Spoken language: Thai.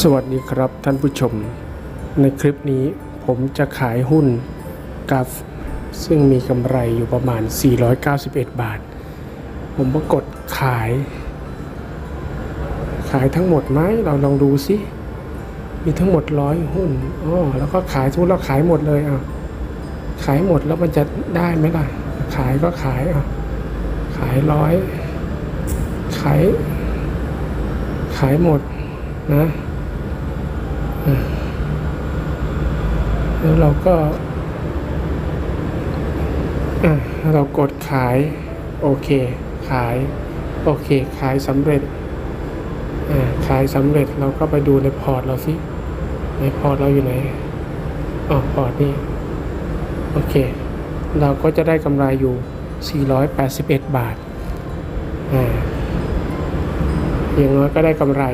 สวัสดีครับท่านผู้ชม ในคลิปนี้ผมจะขายหุ้นกัฟซึ่งมีกำไรอยู่ประมาณ 491 บาท ผมก็กดขาย ขายทั้งหมดไหมเราลองดูสิ มีทั้งหมดร้อยหุ้นอ๋อแล้วก็ขายสมมติเราขายหมดเลยอะขายหมดแล้วมันจะได้ไหมล่ะ ขายก็ขายอะขายร้อยขาย ขายหมดนะ แล้วเราก็อะเรากดขาย โอเค ขาย โอเค ขายสำเร็จอ่าขายสำเร็จเราก็ไปดูในพอร์ตเราสิในพอร์ตเราอยู่ไหนอ๋อพอร์ตนี่โอเค เราก็จะได้กำไรอยู่ 481 บาทอ่าอย่างน้อยก็ได้กำไร